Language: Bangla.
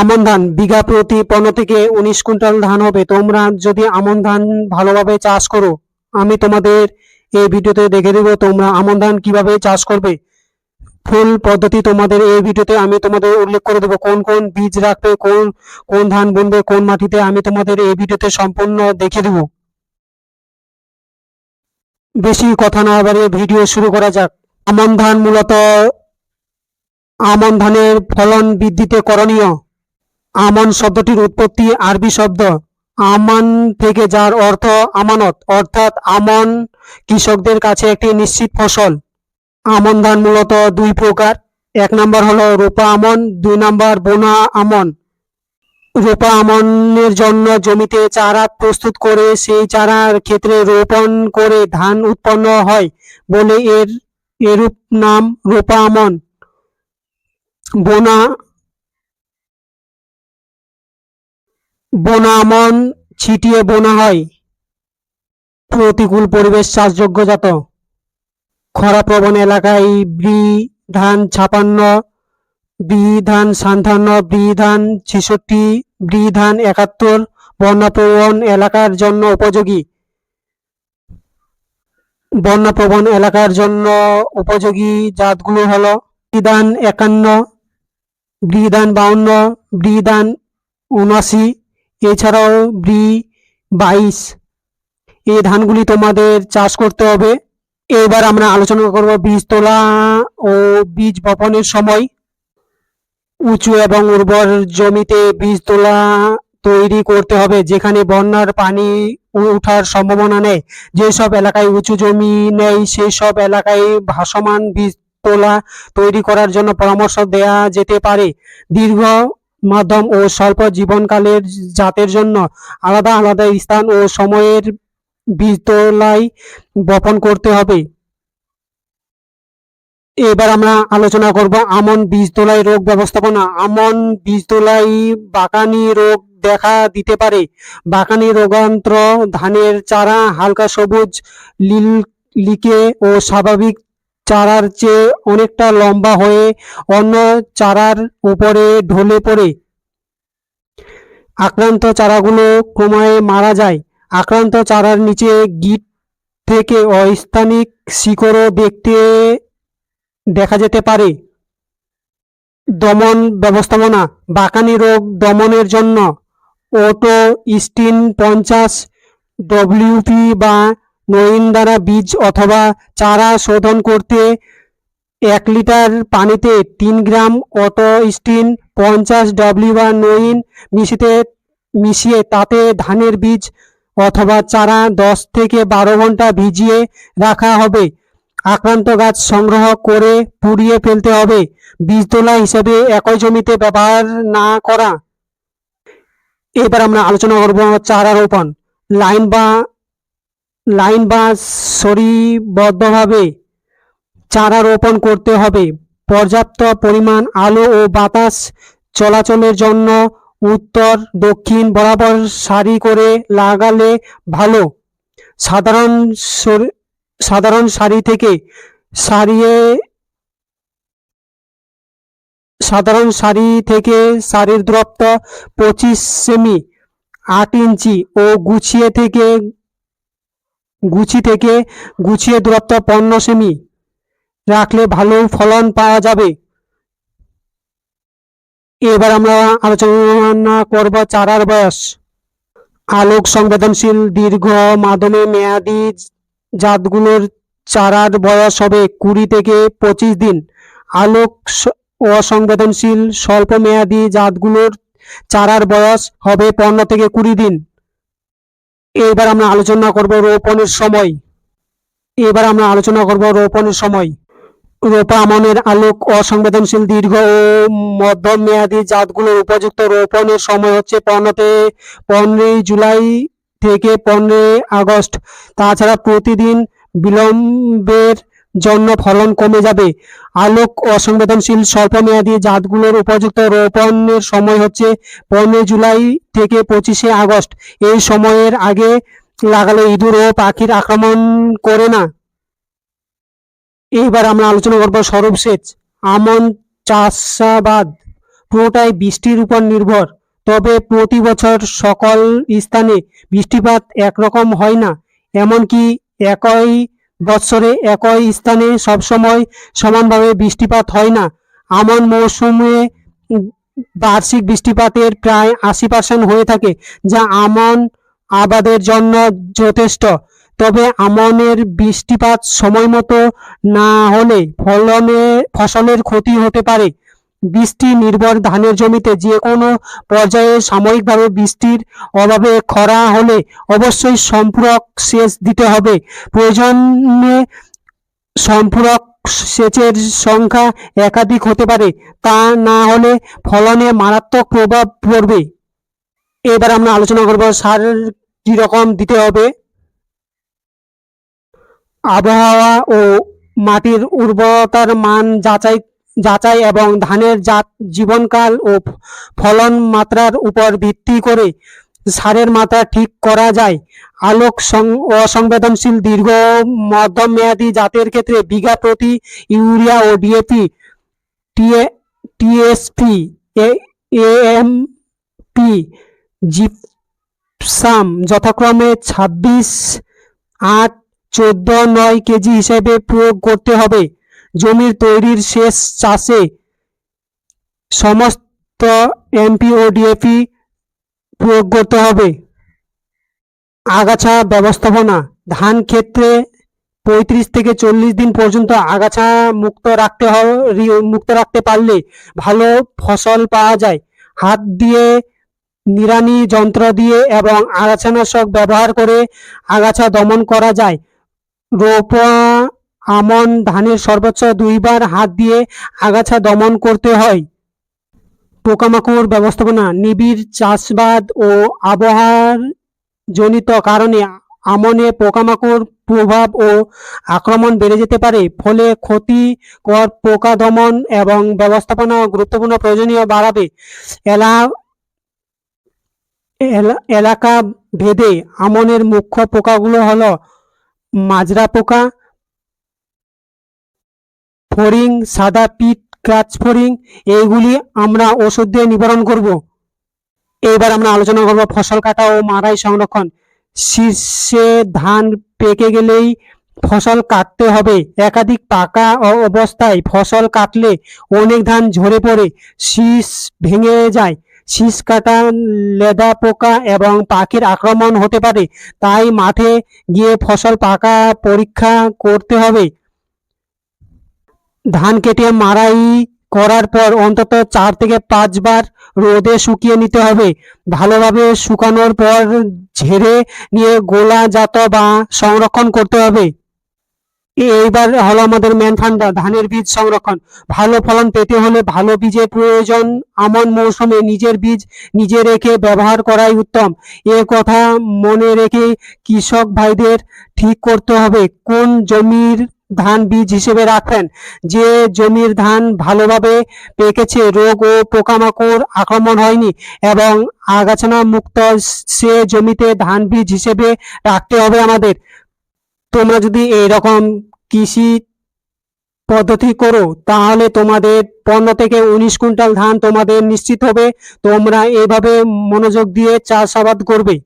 আমন ধান, বিঘা প্রতি পনেরো থেকে উনিশ কুইন্টাল ধান হবে। তোমরা যদি আমন ধান ভালোভাবে চাষ করো, আমি তোমাদের এই ভিডিওতে দেখে দেবো তোমরা আমন ধান কীভাবে চাষ করবে। ফুল পদ্ধতি তোমাদের এই ভিডিওতে আমি তোমাদের উল্লেখ করে দেবো। কোন কোন বীজ রাখবে, কোন কোন ধান বুনবে, কোন মাটিতে আমি তোমাদের এই ভিডিওতে সম্পূর্ণ দেখে দেবো। বেশি কথা না বাড়িয়ে ভিডিও শুরু করা যাক। আমন ধান মূলত, আমন ধানের ফলন বৃদ্ধিতে করণীয়। আমন শব্দটির উৎপত্তি আরবি শব্দ। আমান থেকে যার অর্থ আমানত, অর্থাৎ আমন কৃষকদের কাছে একটি নিশ্চিত ফসল। আমন ধান মূলত দুই প্রকার। এক নম্বর হলো রূপা আমন, দুই নম্বর বোনা আমন। রোপা আমনের জন্য জমিতে চারা প্রস্তুত করে সেই চারার ক্ষেত্রে রোপণ করে ধান উৎপন্ন হয় বলে এর এরূপ নাম রোপা আমন। বোনা বোনা আমন ছিটিয়ে বোনা হয়। প্রতিকূল পরিবেশ চাষযোগ্য জাত। খরাপ্রবণ এলাকায় ব্রি ধান ছাপান্ন ব্রি ধান সান্তান্ন ব্রি ধান ছেষট্টি ব্রি ধান একাত্তর বন্যাপ্রবণ এলাকার জন্য উপযোগী। বন্যাপ্রবণ এলাকার জন্য উপযোগী জাতগুলো হলো ধান একান্ন ব্রিধান বাউন্ন ব্রিধান উনআশি এছাড়াও ব্রি বাইশ। এই ধানগুলি তোমাদের চাষ করতে হবে। এবার আমরা আলোচনা করব বীজ তোলা ও বীজ বপনের সময়। উঁচু এবং উর্বর জমিতে বীজ তোলা তৈরি করতে হবে, যেখানে বন্যার পানি ওঠার সম্ভাবনা নেই। যেসব এলাকায় উঁচু জমি নেই সেই সব এলাকায় ভাসমান বীজ তোলা তৈরি করার জন্য পরামর্শ দেয়া যেতে পারে। দীর্ঘ মাধ্যম ও স্বল্প জীবনকালের জাতের জন্য আলাদা আলাদা স্থান ও সময়ের বীজ তোলাই বপন করতে হবে। এবার আমরা আলোচনা করব আমন বীজ তোলাই রোগ ব্যবস্থাপনা। আমন বীজ তোলাই বাকানি রোগ দেখা দিতে পারে। বাকানি রোগান্ত্র, ধানের চারা হালকা সবুজ, লীল লিকে ও স্বাভাবিক চারার চেয়ে অনেকটা লম্বা হয়ে অন্য চারার উপরে ঢলে পড়ে। আক্রান্ত চারাগুলো ক্রমায় মারা যায়। আক্রান্ত চারার নিচে গিট থেকে অস্থানিক শিকড়ও দেখতে দেখা যেতে পারে। দমন ব্যবস্থাপনা, বাকানি রোগ দমনের জন্য ওটো স্টিন পঞ্চাশ ডব্লিউপি বা নইন দ্বারা বীজ অথবা চারা শোধন করতে এক লিটার পানিতে তিন গ্রাম অটো স্টিন পঞ্চাশ ডব্লিউ বা নইন মিশিতে, মিশিয়ে তাতে ধানের বীজ অথবা চারা দশ থেকে বারো ঘণ্টা ভিজিয়ে রাখা হবে। আক্রান্ত গাছ সংগ্রহ করে পুড়িয়ে ফেলতে হবে। বীজ তোলা হিসেবে একই জমিতে ব্যবহার না করা। এবার আমরা আলোচনা করব চারা রোপণ। লাইন বা লাইন বা সারিবদ্ধভাবে চারা রোপণ করতে হবে। পর্যাপ্ত পরিমাণ আলো ও বাতাস চলাচলের জন্য উত্তর, দক্ষিণ বরাবর সারি করে লাগালে ভালো। সাধারণ সাধারণ সারি থেকে সারিয়ে, সাধারণ সারি থেকে সারির দূরত্ব পঁচিশ সেমি আট ইঞ্চি ও গুছিয়ে থেকে গুছি থেকে গুছিয়ে দূরত্ব পনেরো সেমি। রাখলে ভালো ফলন পাওয়া যাবে। এবার আমরা আলোচনা করব চারার বয়স। আলোক সংবেদনশীল, দীর্ঘ, মাধ্যমে মেয়াদি জাতগুলোর চারার বয়স হবে কুড়ি থেকে পঁচিশ দিন। আলোক অসংবেদনশীল স্বল্প মেয়াদি জাতগুলোর চারার বয়স হবে পনেরো থেকে কুড়ি দিন। এবার আমরা আলোচনা করব রোপণের সময়। এবার আমরা আলোচনা করব রোপণের সময়। রোপা আমনের আলোক অসংবেদনশীল দীর্ঘ ও মধ্যম মেয়াদী জাতগুলোর উপযুক্ত রোপণের সময় হচ্ছে পনেরোতে পনেরোই জুলাই থেকে পনেরোই আগস্ট। তাছাড়া প্রতিদিন বিলম্বের জন্য ফলন কমে যাবে। আলোক অসংবেদনশীল স্বল্পমেয়াদী জাতগুলোর উপযুক্ত রোপণের সময় হচ্ছে পনেরোই জুলাই থেকে পঁচিশে আগস্ট। এই সময়ের আগে লাগালে ইঁদুর ও পাখির আক্রমণ করে না। এইবার আমরা আলোচনা করব সেচ, আমন চাষাবাদ। পুরোটাই বৃষ্টির উপর নির্ভর, তবে প্রতি বছর সকল স্থানে বৃষ্টিপাত একরকম হয় না, এমনকি একই বৎসরে একই স্থানে সবসময় সমানভাবে বৃষ্টিপাত হয় না। আমন মৌসুমে বার্ষিক বৃষ্টিপাতের প্রায় আশি পার্সেন্ট হয়ে থাকে, যা আমন আবাদের জন্য যথেষ্ট। তবে আমনের বৃষ্টিপাত সময় মতো না হলে ফলনে, ফসলের ক্ষতি হতে পারে। বৃষ্টি নির্ভর ধানের জমিতে যে কোনো পর্যায়ে সাময়িকভাবে বৃষ্টির অভাবে খরা হলে অবশ্যই সম্পূরক সেচ দিতে হবে। প্রয়োজনে সম্পূরক সেচের সংখ্যা একাধিক হতে পারে, তা না হলে ফলনে মারাত্মক প্রভাব পড়বে। এবার আমরা আলোচনা করব সার কি রকম দিতে হবে। আবহাওয়া ও মাটির উর্বরতার মান যাচাই যাচাই এবং ধানের জাত, জীবনকাল ও ফলন মাত্রার উপর ভিত্তি করে সারের মাত্রা ঠিক করা যায়। আলোক সং- অসংবেদনশীল দীর্ঘ মধ্যম মেয়াদী জাতের ক্ষেত্রে বিঘা প্রতি ইউরিয়া ও DAP TA TSP AMP gypsum যথাক্রমে ছাব্বিশ আট চোদ্দ নয় কেজি হিসেবে প্রয়োগ করতে হবে। জমির তৈরির শেষ চাষে সমস্ত এমপি ও ডিএপি প্রয়োগ করতে হবে। আগাছা ব্যবস্থাপনা, ধান ক্ষেত্রে পঁয়ত্রিশ থেকে চল্লিশ দিন পর্যন্ত আগাছা মুক্ত রাখতে মুক্ত রাখতে পারলে ভালো ফসল পাওয়া যায়। হাত দিয়ে নিড়ানি যন্ত্র দিয়ে এবং আগাছানাশক ব্যবহার করে আগাছা দমন করা যায়। রোপা আমন ধানের সর্বোচ্চ দুইবার হাত দিয়ে আগাছা দমন করতে হয়। পোকামাকড় ব্যবস্থাপনা, নিবিড় চাষবাদ ও আবহাওয়ার জনিত কারণে আমনে পোকামাকড় প্রভাব ও আক্রমণ বেড়ে যেতে পারে। ফলে ক্ষতিকর পোকা দমন এবং ব্যবস্থাপনা গুরুত্বপূর্ণ প্রয়োজনীয় বাড়াবে। এলা, এলা- এলাকা ভেদে আমনের মুখ্য পোকাগুলো হলো মাজরা পোকা ফড়িং, সাদা পিট, ক্রাচ ফড়িং, এইগুলি আমরা ওষুধ দিয়ে নিবারণ করব। এইবার আমরা আলোচনা করব ফসল কাটা ও মাড়াই সংরক্ষণ। শীর্ষে ধান পেকে গেলেই ফসল কাটতে হবে। একাধিক পাকা অবস্থায় ফসল কাটলে অনেক ধান ঝরে পড়ে, শীষ ভেঙে যায়। শীষ কাটা লেদা পোকা এবং পাখির আক্রমণ হতে পারে, তাই মাঠে গিয়ে ফসল পাকা পরীক্ষা করতে হবে। ধান কেটে মাড়াই করার পর অন্তত চার থেকে পাঁচবার রোদে শুকিয়ে নিতে হবে। ভালোভাবে শুকানোর পর ঝেড়ে নিয়ে গোলা জাত বা সংরক্ষণ করতে হবে। এইবার হলো আমাদের মেন ফান্ডা ধানের বীজ সংরক্ষণ। ভালো ফলন পেতে হলে ভালো বীজের প্রয়োজন আমন মৌসুমে নিজের বীজ নিজে রেখে ব্যবহার করাই উত্তম। এ কথা মনে রেখে কৃষক ভাইদের ঠিক করতে হবে। কোন জমির ধান বীজ হিসেবে রাখবেন যে জমির ধান ভালোভাবে পেকেছে, রোগ ও পোকামাকড় আক্রমণ হয়নি এবং আগাছানা মুক্ত সে জমিতে ধান বীজ হিসেবে রাখতে হবে আমাদের। তোমরা যদি এইরকম কৃষি পদ্ধতি করো, তাহলে তোমাদের পনেরো থেকে উনিশ কুইন্টাল ধান তোমাদের নিশ্চিত হবে। তোমরা এইভাবে মনোযোগ দিয়ে চাষাবাদ করবে।